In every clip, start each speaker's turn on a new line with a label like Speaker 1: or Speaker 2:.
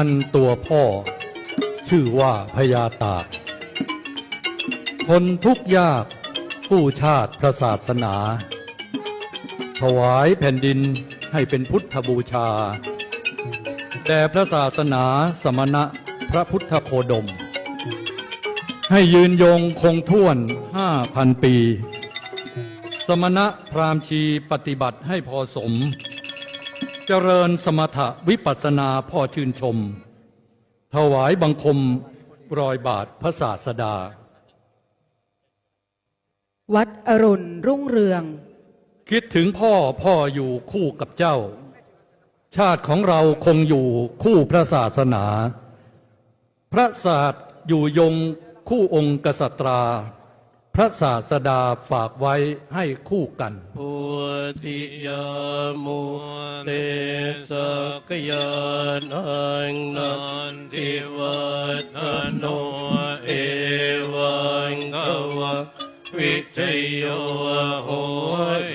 Speaker 1: อันตัวพ่อ ชื่อว่าพญาตากทนทุกข์ยากผู้ชาติพระศาสนา ถวายแผ่นดินให้เป็นพุทธบูชา แด่พระศาสนาสมณะพระพุทธโคดม ให้ยืนยงคงท่วนห้าพันปี สมณะพราหมณ์ชีปฏิบัติให้พอสม เจริญสมถะวิปัสสนาพ่อชื่นชม ถวายบังคมรอยบาทพระศาสดา
Speaker 2: วัดอรุณรุ่งเรือง
Speaker 1: คิดถึงพ่อพ่ออยู่คู่กับเจ้า ชาติของเราคงอยู่คู่พระศาสนา พระศาสตร์อยู่ยงคู่องค์กษัตรา พระศาสดาฝากไว้ให้คู่กัน
Speaker 3: พุทธิยามุเตสกยานังนันทิวัฒโนเอวังกวะวิชยโยโห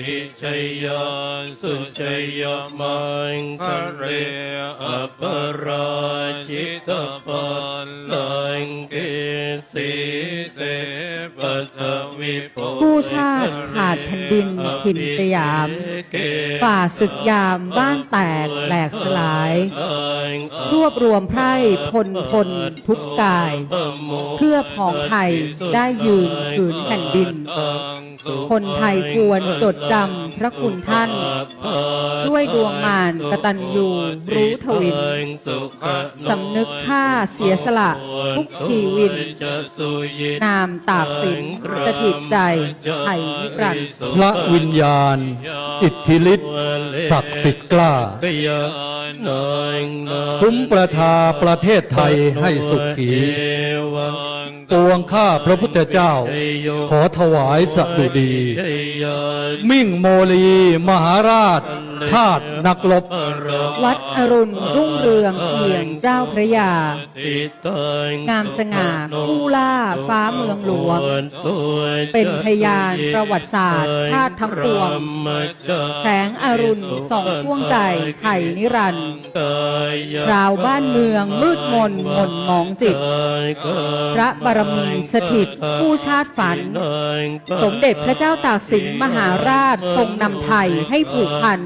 Speaker 3: หิชยาสุชยมังคะเรอปราชิตปัลลังเกสีเส ปัทวิป
Speaker 2: กู้ชาติขาดแผ่นดินถิ่นสยาม ฝ่าศึกยามบ้านแตกแหลกสลาย รวบรวมไพร่พลพลทุกกาย เพื่อผองไทยได้ยืนผืนแผ่นดิน คนไทยควรจดจำพระคุณท่าน ด้วยดวงมารกตัญญูรู้ทวินสำนึกค่าเสียสละทุกชีวิตนามตากสินสถิตใจไทยนิรันดร์
Speaker 1: พระวิญญาณ อิทธิฤทธิ์ศักดิ์สิทธิ์กล้า คุ้มประชาประเทศไทยให้สุขี ปวงข้าพระพุทธเจ้า ขอถวายสดุดี มิ่งโมลีมหาราช ชาตินักรบ
Speaker 2: วัดอรุณรุ่งเรืองเพียงเจ้าพระยา งามสง่าคู่ล่าฟ้าเมืองหลวง เป็นพยานประวัติศาสตร์ชาติทั้งปวง แสงอรุณส่องช่วงใจไข่นิรันดร์ราวบ้านเมืองมืดมนหม่นมองจิต พระบารมีสถิตผู้ชาติฝัน สมเด็จพระเจ้าตากสินมหาราชทรงนำไทยให้ผูกพัน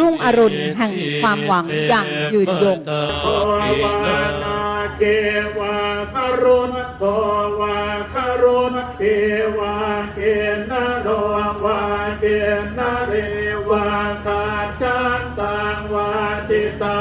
Speaker 2: รุ่งอรุณแห่งความหวังอย่างยืนยง
Speaker 4: เทวาคารณโวาคารณเทวาเทนะโลวาเทนเรวาคาจันตังวาจิตา